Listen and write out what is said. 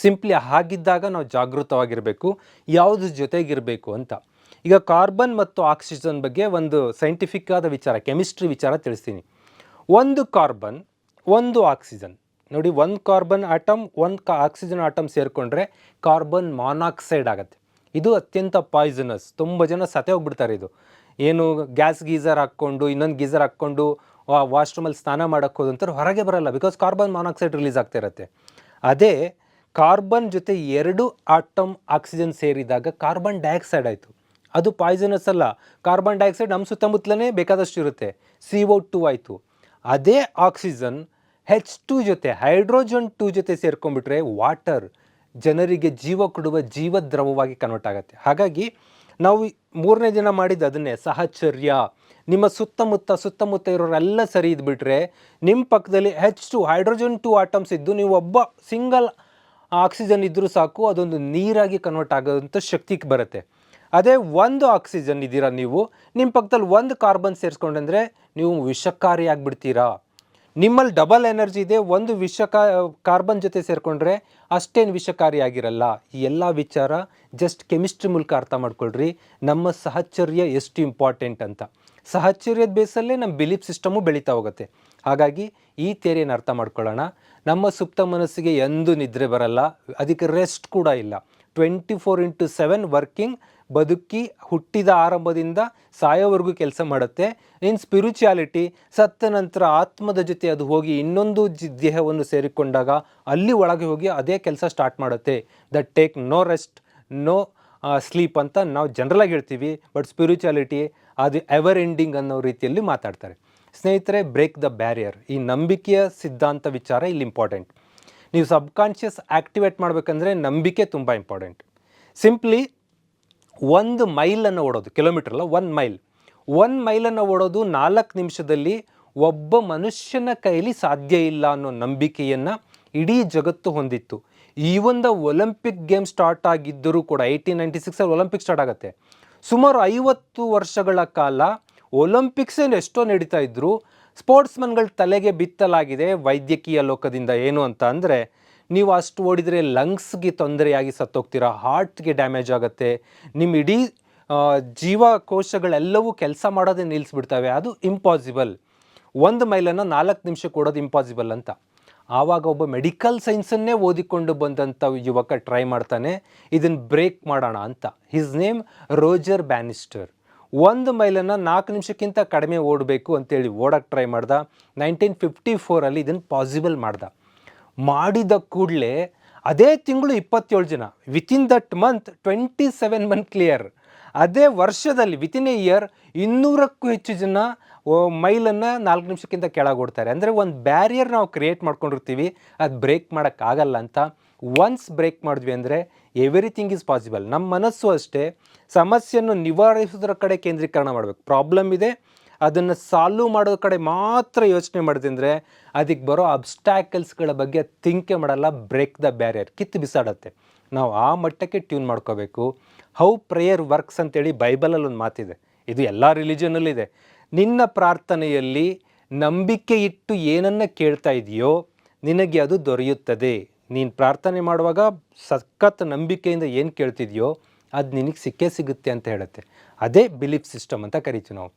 Simply ಹಾಗಿದ್ದಾಗ ನಾವು ಜಾಗೃತವಾಗಿರಬೇಕು ಯಾವುದ್ರ ಜೊತೆಗಿರಬೇಕು ಅಂತ. ಈಗ ಕಾರ್ಬನ್ ಮತ್ತು ಆಕ್ಸಿಜನ್ ಬಗ್ಗೆ ಒಂದು ಸೈಂಟಿಫಿಕ್ ಆದ ವಿಚಾರ ಕೆಮಿಸ್ಟ್ರಿ ವಿಚಾರ ತಿಳಿಸ್ತೀನಿ. ಒಂದು ಕಾರ್ಬನ್, ಒಂದು ಆಕ್ಸಿಜನ್. ನೋಡಿ, ಒಂದು ಕಾರ್ಬನ್ ಆಟಮ್ ಒಂದು ಕಾ ಆಕ್ಸಿಜನ್ ಆಟಮ್ ಸೇರಿಕೊಂಡ್ರೆ ಕಾರ್ಬನ್ ಮಾನಾಕ್ಸೈಡ್ ಆಗುತ್ತೆ. ಇದು ಅತ್ಯಂತ ಪಾಯ್ಸನಸ್ ತುಂಬ ಜನ ಸತೆ ಹೋಗ್ಬಿಡ್ತಾರೆ ಇದು. ಏನು ಗ್ಯಾಸ್ ಗೀಸರ್ ಹಾಕ್ಕೊಂಡು, ಇನ್ನೊಂದು ಗೀಸರ್ ಹಾಕ್ಕೊಂಡು ವಾಶ್ರೂಮಲ್ಲಿ ಸ್ನಾನ ಮಾಡೋಕ್ಕೆ ಹೋದಂತಾರೆ ಹೊರಗೆ ಬರಲ್ಲ ಬಿಕಾಸ್ ಕಾರ್ಬನ್ ಮಾನಾಕ್ಸೈಡ್ ರಿಲೀಸ್ ಆಗ್ತಾ ಇರುತ್ತೆ. ಅದೇ ಕಾರ್ಬನ್ ಜೊತೆ ಎರಡು ಆಟಮ್ ಆಕ್ಸಿಜನ್ ಸೇರಿದಾಗ ಕಾರ್ಬನ್ ಡೈಆಕ್ಸೈಡ್ ಆಯಿತು. ಅದು ಪಾಯ್ಸನಸ್ ಅಲ್ಲ. ಕಾರ್ಬನ್ ಡೈಆಕ್ಸೈಡ್ ನಮ್ಮ ಸುತ್ತಮುತ್ತಲೇ ಬೇಕಾದಷ್ಟು ಇರುತ್ತೆ. ಸಿ ಒ ಟು ಆಯಿತು. ಅದೇ ಆಕ್ಸಿಜನ್ ಹೆಚ್ ಟು ಜೊತೆ, ಹೈಡ್ರೋಜನ್ ಟು ಜೊತೆ ಸೇರ್ಕೊಂಡ್ಬಿಟ್ರೆ ವಾಟರ್ ಜನರಿಗೆ ಜೀವ ಕೊಡುವ ಜೀವ ದ್ರವವಾಗಿ ಕನ್ವರ್ಟ್ ಆಗುತ್ತೆ. ಹಾಗಾಗಿ ನಾವು ಮೂರನೇ ದಿನ ಮಾಡಿದ್ದು ಅದನ್ನೇ ಸಹಚರ್ಯ. ನಿಮ್ಮ ಸುತ್ತಮುತ್ತ ಸುತ್ತಮುತ್ತ ಇರೋರೆಲ್ಲ ಸರಿ ಇದ್ಬಿಟ್ರೆ ನಿಮ್ಮ ಪಕ್ಕದಲ್ಲಿ H two hydrogen two atoms ಇದ್ದು ನೀವು ಒಬ್ಬ ಸಿಂಗಲ್ ಆಕ್ಸಿಜನ್ ಇದ್ದರೂ ಸಾಕು, ಅದೊಂದು ನೀರಾಗಿ ಕನ್ವರ್ಟ್ ಆಗೋಂಥ ಶಕ್ತಿಗೆ ಬರುತ್ತೆ. ಅದೇ ಒಂದು ಆಕ್ಸಿಜನ್ ಇದ್ದೀರಾ ನೀವು ನಿಮ್ಮ ಪಕ್ಕದಲ್ಲಿ ಒಂದು ಕಾರ್ಬನ್ ಸೇರಿಸ್ಕೊಂಡಂದ್ರೆ ನೀವು ವಿಷಕಾರಿ ಆಗಿಬಿಡ್ತೀರಾ. ನಿಮ್ಮಲ್ಲಿ ಡಬಲ್ ಎನರ್ಜಿ ಇದೆ, ಒಂದು ವಿಷಕ ಕಾರ್ಬನ್ ಜೊತೆ ಸೇರಿಕೊಂಡ್ರೆ ಅಷ್ಟೇನು ವಿಷಕಾರಿ ಆಗಿರಲ್ಲ. ಈ ಎಲ್ಲ ವಿಚಾರ ಜಸ್ಟ್ ಕೆಮಿಸ್ಟ್ರಿ ಮೂಲಕ ಅರ್ಥ ಮಾಡ್ಕೊಳ್ರಿ. ನಮ್ಮ ಸಹಚರ್ಯ ಎಷ್ಟು ಇಂಪಾರ್ಟೆಂಟ್ ಅಂತ. ಸಹಚರ್ಯದ ಬೇಸಲ್ಲೇ ನಮ್ಮ ಬಿಲೀಫ್ ಸಿಸ್ಟಮು ಬೆಳೀತಾ ಹೋಗುತ್ತೆ. ಹಾಗಾಗಿ ಈ ಥಿಯರಿಯನ್ನು ಅರ್ಥ ಮಾಡ್ಕೊಳ್ಳೋಣ. ನಮ್ಮ ಸುಪ್ತ ಮನಸ್ಸಿಗೆ ಎಂದೂ ನಿದ್ರೆ ಬರಲ್ಲ, ಅದಕ್ಕೆ ರೆಸ್ಟ್ ಕೂಡ ಇಲ್ಲ. Twenty four into seven working ಬದುಕಿ ಹುಟ್ಟಿದ ಆರಂಭದಿಂದ ಸಾಯೋವರೆಗೂ ಕೆಲಸ ಮಾಡುತ್ತೆ. ಇನ್ ಸ್ಪಿರಿಚುಯಾಲಿಟಿ ಸತ್ತ ನಂತರ ಆತ್ಮದ ಜೊತೆ ಅದು ಹೋಗಿ ಇನ್ನೊಂದು ದೇಹವನ್ನು ಸೇರಿಕೊಂಡಾಗ ಅಲ್ಲಿ ಒಳಗೆ ಹೋಗಿ ಅದೇ ಕೆಲಸ ಸ್ಟಾರ್ಟ್ ಮಾಡುತ್ತೆ. That take no rest no sleep ಅಂತ ನಾವು ಜನರಲಾಗಿ ಹೇಳ್ತೀವಿ. ಬಟ್ ಸ್ಪಿರಿಚುಯಾಲಿಟಿ ಅದು ಎವರ್ ಎಂಡಿಂಗ್ ಅನ್ನೋ ರೀತಿಯಲ್ಲಿ ಮಾತಾಡ್ತಾರೆ. ಸ್ನೇಹಿತರೆ ಬ್ರೇಕ್ ದ ಬ್ಯಾರಿಯರ್ ಈ ನಂಬಿಕೆಯ ಸಿದ್ಧಾಂತ ವಿಚಾರ ಇಲ್ಲಿ ಇಂಪಾರ್ಟೆಂಟ್ ನೀವು ಸಬ್ಕಾನ್ಷಿಯಸ್ ಆ್ಯಕ್ಟಿವೇಟ್ ಮಾಡಬೇಕಂದ್ರೆ ನಂಬಿಕೆ ತುಂಬ ಇಂಪಾರ್ಟೆಂಟ್ ಸಿಂಪ್ಲಿ ಒಂದು ಮೈಲನ್ನು ಓಡೋದು ಕಿಲೋಮೀಟರ್ ಅಲ್ಲ ಒನ್ ಮೈಲ್ ಒನ್ ಮೈಲನ್ನು ಓಡೋದು ನಾಲ್ಕು ನಿಮಿಷದಲ್ಲಿ ಒಬ್ಬ ಮನುಷ್ಯನ ಕೈಲಿ ಸಾಧ್ಯ ಇಲ್ಲ ಅನ್ನೋ ನಂಬಿಕೆಯನ್ನು ಇಡೀ ಜಗತ್ತು ಹೊಂದಿತ್ತು. ಈ ಒಂದು ಒಲಿಂಪಿಕ್ ಗೇಮ್ ಸ್ಟಾರ್ಟ್ ಆಗಿದ್ದರೂ ಕೂಡ ಏಯ್ಟೀನ್ ನೈಂಟಿ ಸಿಕ್ಸಲ್ಲಿ ಒಲಿಂಪಿಕ್ ಸ್ಟಾರ್ಟ್ ಆಗುತ್ತೆ. ಸುಮಾರು ಐವತ್ತು ವರ್ಷಗಳ ಕಾಲ ಒಲಿಂಪಿಕ್ಸನ್ನು ಎಷ್ಟೋ ನಡೀತಾ ಇದ್ದರು ಸ್ಪೋರ್ಟ್ಸ್ಮನ್ಗಳ ತಲೆಗೆ ಬಿತ್ತಲಾಗಿದೆ ವೈದ್ಯಕೀಯ ಲೋಕದಿಂದ ಏನು ಅಂತ ಅಂದರೆ ನೀವು ಅಷ್ಟು ಓಡಿದರೆ ಲಂಗ್ಸ್ಗೆ ತೊಂದರೆಯಾಗಿ ಸತ್ತೋಗ್ತೀರಾ, ಹಾರ್ಟ್ಗೆ ಡ್ಯಾಮೇಜ್ ಆಗುತ್ತೆ ನಿಮ್ಮ ಇಡೀ ಜೀವಕೋಶಗಳೆಲ್ಲವೂ ಕೆಲಸ ಮಾಡೋದೇ ನಿಲ್ಲಿಸ್ಬಿಡ್ತವೆ ಅದು ಇಂಪಾಸಿಬಲ್ ಒಂದು ಮೈಲನ್ನು ನಾಲ್ಕು ನಿಮಿಷ ಕೊಡೋದು ಇಂಪಾಸಿಬಲ್ ಅಂತ. ಆವಾಗ ಒಬ್ಬ ಮೆಡಿಕಲ್ ಸೈನ್ಸನ್ನೇ ಓದಿಕೊಂಡು ಬಂದಂಥ ಯುವಕ ಟ್ರೈ ಮಾಡ್ತಾನೆ ಇದನ್ನು ಬ್ರೇಕ್ ಮಾಡೋಣ ಅಂತ. ಹಿಸ್ ನೇಮ್ ರೋಜರ್ ಬ್ಯಾನಿಸ್ಟರ್ ಒಂದು ಮೈಲನ್ನು ನಾಲ್ಕು ನಿಮಿಷಕ್ಕಿಂತ ಕಡಿಮೆ ಓಡಬೇಕು ಅಂತೇಳಿ ಓಡಕ್ಕೆ ಟ್ರೈ ಮಾಡ್ದ. ನೈನ್ಟೀನ್ ಫಿಫ್ಟಿ ಫೋರಲ್ಲಿ ಇದನ್ನು ಪಾಸಿಬಲ್ ಮಾಡ್ದ. ಮಾಡಿದ ಕೂಡಲೇ ಅದೇ ತಿಂಗಳು ಇಪ್ಪತ್ತೇಳು ಜನ within that month twenty seven month clear ಅದೇ ವರ್ಷದಲ್ಲಿ ವಿತಿನ್ ಎ ಇಯರ್ ಇನ್ನೂರಕ್ಕೂ ಹೆಚ್ಚು ಜನ ಮೈಲನ್ನು ನಾಲ್ಕು ನಿಮಿಷಕ್ಕಿಂತ ಕೆಳಗೆ ಓಡ್ತಾರೆ ಅಂದರೆ ಒಂದು ಬ್ಯಾರಿಯರ್ ನಾವು ಕ್ರಿಯೇಟ್ ಮಾಡ್ಕೊಂಡಿರ್ತೀವಿ, ಅದು ಬ್ರೇಕ್ ಮಾಡೋಕ್ಕಾಗಲ್ಲ ಅಂತ. ಒನ್ಸ್ ಬ್ರೇಕ್ ಮಾಡಿದ್ವಿ ಅಂದರೆ ಎವ್ರಿಥಿಂಗ್ ಈಸ್ ಪಾಸಿಬಲ್ ನಮ್ಮ ಮನಸ್ಸು ಅಷ್ಟೇ ಸಮಸ್ಯೆಯನ್ನು ನಿವಾರಿಸೋದ್ರ ಕಡೆ ಕೇಂದ್ರೀಕರಣ ಮಾಡಬೇಕು. ಪ್ರಾಬ್ಲಮ್ ಇದೆ, ಅದನ್ನು ಸಾಲ್ವ್ ಮಾಡೋ ಕಡೆ ಮಾತ್ರ ಯೋಚನೆ ಮಾಡಿದೆ ಅಂದರೆ ಅದಕ್ಕೆ ಬರೋ ಅಬ್ಸ್ಟ್ಯಾಕಲ್ಸ್ಗಳ ಬಗ್ಗೆ ಥಿಂಕೆ ಮಾಡಲ್ಲ ಬ್ರೇಕ್ ದ ಬ್ಯಾರಿಯರ್ ಕಿತ್ತು ಬಿಸಾಡತ್ತೆ. ನಾವು ಆ ಮಟ್ಟಕ್ಕೆ ಟ್ಯೂನ್ ಮಾಡ್ಕೋಬೇಕು. ಹೌ ಪ್ರೇಯರ್ ವರ್ಕ್ಸ್ ಅಂತೇಳಿ ಬೈಬಲಲ್ಲಿ ಒಂದು ಮಾತಿದೆ. ಇದು ಎಲ್ಲ ರಿಲಿಜನಲ್ಲಿದೆ ನಿನ್ನ ಪ್ರಾರ್ಥನೆಯಲ್ಲಿ ನಂಬಿಕೆ ಇಟ್ಟು ಏನನ್ನು ಕೇಳ್ತಾ ಇದೆಯೋ ನಿನಗೆ ಅದು ದೊರೆಯುತ್ತದೆ. ನೀನು ಪ್ರಾರ್ಥನೆ ಮಾಡುವಾಗ ಸಖತ್ ನಂಬಿಕೆಯಿಂದ ಏನು ಕೇಳ್ತಿದೆಯೋ ಅದು ನಿನಗೆ ಸಿಕ್ಕೇ ಸಿಗುತ್ತೆ ಅಂತ ಹೇಳುತ್ತೆ. ಅದೇ ಬಿಲೀಫ್ ಸಿಸ್ಟಮ್ ಅಂತ ಕರಿತೀವಿ ನಾವು.